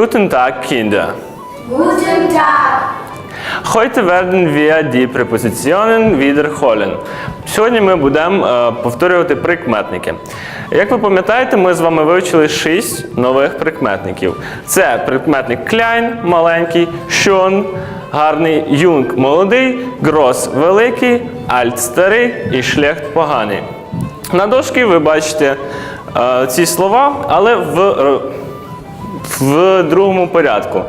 Guten Tag, Kinder. Guten Tag. Heute werden wir die Präpositionen wiederholen. Сьогодні ми будемо е, повторювати прикметники. Як ви пам'ятаєте, ми з вами вивчили шість нових прикметників. Це прикметник klein – маленький, schön – гарний, jung – молодий, groß – великий, alt – старий і schlecht – поганий. На дошці ви бачите е, ці слова, але в е, в другому порядку.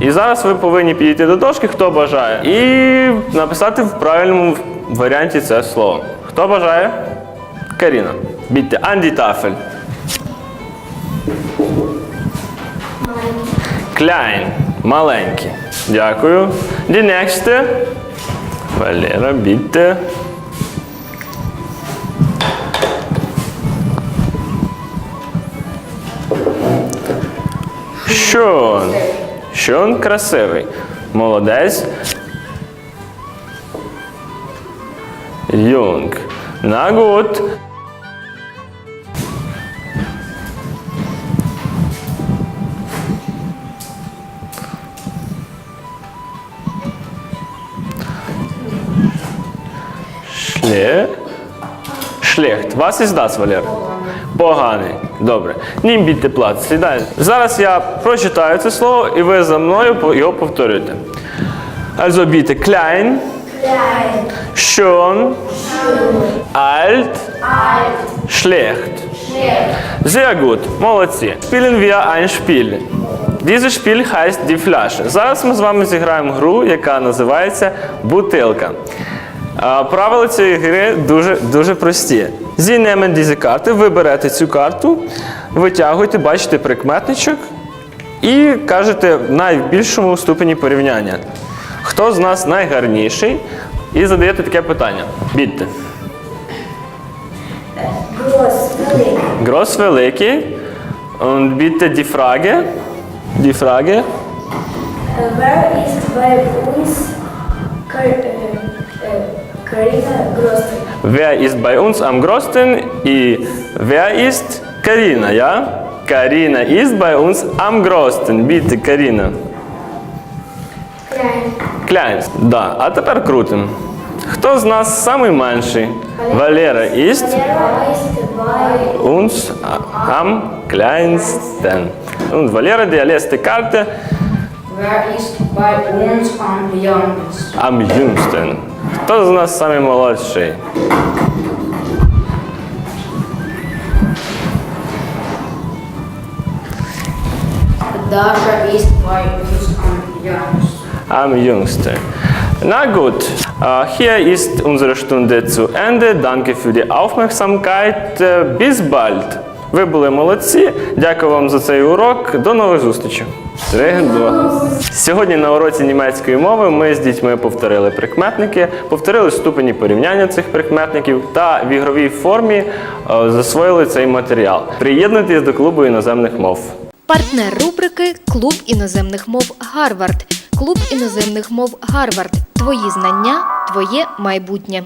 І зараз ви повинні підійти до дошки, хто бажає, і написати в правильному варіанті це слово. Хто бажає? Каріна. Бідьте, Анді Тафель. Klein. Маленький. Дякую. Die. Валера, Що? Що він красивий? Молодець. Юнг. На гуд. Шле. Schlecht. вас ist das, Валер? Поганий. Добре. Нім бідьте плат. Зараз я прочитаю це слово, і ви за мною його повторюєте. Also bitte klein, Klein. schön, alt, schlecht. Sehr gut. Молодці. Spielen wir ein Spiel. Dieses Spiel heißt die Flasche. Зараз ми з вами зіграємо гру, яка називається Бутилка. Правила цієї гри дуже, дуже прості. Nehmen diese карти, ви берете цю карту, витягуєте, бачите прикметничок і кажете в найбільшому ступені порівняння. Хто з нас найгарніший? І задаєте таке питання. Бідьте. Groß. Великий. Groß великий. Und bitte die Frage. Die Frage. Äh, Wer ist bei uns Kar äh, äh, Karina Groß? Wer ist bei uns am größten? И wer ist Karina, ja? Karina ist bei uns am größten. Bitte, Karina. Klein. Klein. Да. А тепер крутим. Хто з нас самий менший? Валера ist uns am kleinsten. Und Валера, die letzte Karte Wer ist bei uns am jüngsten? Am jüngsten. Kto z nas sami młodszy? Dasha ist bei uns am jüngsten. Am jüngsten. Na gut, hier ist unsere Stunde zu Ende. Danke für die Aufmerksamkeit. Äh, bis bald. Ви були молодці. Дякую вам за цей урок. До нових зустрічей. Три, два. Сьогодні на уроці німецької мови ми з дітьми повторили прикметники, повторили ступені порівняння цих прикметників та в ігровій формі е, засвоїли цей матеріал. Приєднуйтесь до клубу іноземних мов. Партнер рубрики Клуб іноземних мов Гарвард. Клуб іноземних мов Гарвард. Твої знання, твоє майбутнє.